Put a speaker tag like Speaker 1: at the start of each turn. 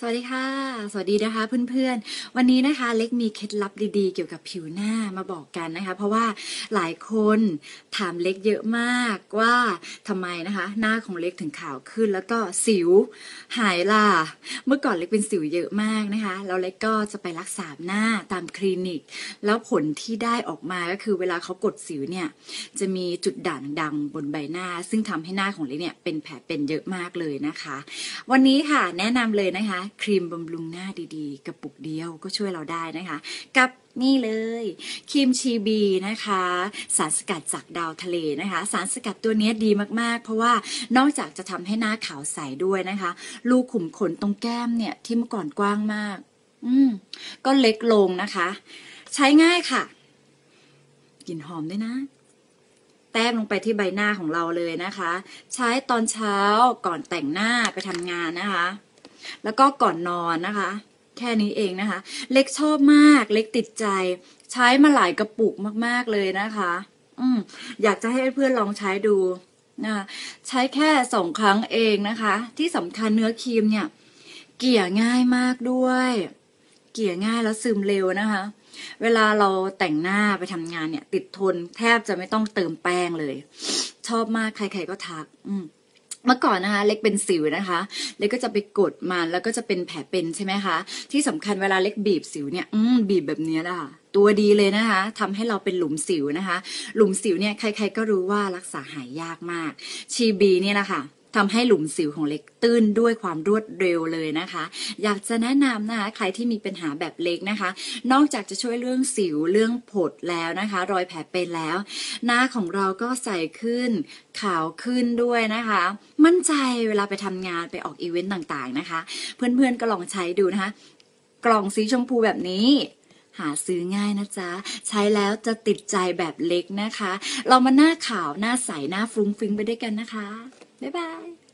Speaker 1: สวัสดีค่ะ สวัสดีนะคะเพื่อนๆ วันนี้นะคะเล็กมีเคล็ดลับดีๆ เกี่ยวกับผิวหน้ามาบอกกันนะคะ เพราะว่าหลายคนถามเล็กเยอะมากว่าทำไมนะคะ หน้าของเล็กถึงขาวขึ้น แล้วก็สิวหายล่ะ เมื่อก่อนเล็กเป็นสิวเยอะมากนะคะแล้วเล็กก็จะไปรักษาหน้าตามคลินิก แล้วผลที่ได้ออกมาก็คือเวลาเขากดสิวเนี่ยจะมีจุดด่างดำบนใบหน้า ซึ่งทำให้หน้าของเล็กเนี่ยเป็นแผลเป็นเยอะมากเลยนะคะ วันนี้ค่ะแนะนำเลยนะคะครีมบำรุงหน้าดีๆ กระปุกเดียวก็ช่วยเราได้นะคะ กับนี่เลยครีมชีบีนะคะ สารสกัดจากดาวทะเลนะคะ สารสกัดตัวนี้ดีมากๆ เพราะว่านอกจากจะทำให้หน้าขาวใสด้วยนะคะ รูขุมขนตรงแก้มเนี่ยที่เมื่อก่อนกว้างมาก อืมก็เล็กลงนะคะ ใช้ง่ายค่ะกลิ่นหอมด้วยนะแต้มลงไปที่ใบหน้าของเราเลยนะคะ ใช้ตอนเช้าก่อนแต่งหน้าไปทำงานนะคะ แล้วก็ก่อนนอนนะคะ แค่นี้เองนะคะ เล็กชอบมาก เล็กติดใจ ใช้มาหลายกระปุกมากๆเลยนะคะ อืมอยากจะให้เพื่อนลองใช้ดูนะคะใช้แค่สองครั้งเองนะคะ ที่สำคัญเนื้อครีมเนี่ย เกี่ยง่ายมากด้วย เกี่ยง่ายแล้วซึมเร็วนะคะ เวลาเราแต่งหน้าไปทำงานเนี่ย ติดทนแทบจะไม่ต้องเติมแป้งเลย ชอบมากใครๆก็ทัก อืม เมื่อก่อนนะคะ เล็กเป็นสิวนะคะ เล็กก็จะไปกดมันแล้วก็จะเป็นแผลเป็นใช่ไหมคะ ที่สำคัญเวลาเล็กบีบสิวเนี่ยอืมบีบแบบนี้ล่ะตัวดีเลยนะคะทำให้เราเป็นหลุมสิวนะคะ หลุมสิวเนี่ยใคร ๆ ก็รู้ว่ารักษาหายยากมาก ชีบีเนี่ยนะคะ ทำให้หลุมสิวของเล็กตื้นด้วยความรวดเร็วเลยนะคะ อยากจะแนะนำนะคะใครที่มีปัญหาแบบเล็กนะคะ นอกจากจะช่วยเรื่องสิวเรื่องผดแล้วนะคะ รอยแผลเป็นแล้ว หน้าของเราก็ใสขึ้นขาวขึ้นด้วยนะคะ มั่นใจเวลาไปทำงานไปออกอีเวนต์ต่างๆนะคะ เพื่อนๆก็ลองใช้ดูนะคะ กล่องสีชมพูแบบนี้หาซื้อง่ายนะจ๊ะ ใช้แล้วจะติดใจแบบเล็กนะคะ เรามาหน้าขาวหน้าใส หน้าฟรุ้งฟิ้งไปด้วยกันนะคะ บ๊ายบาย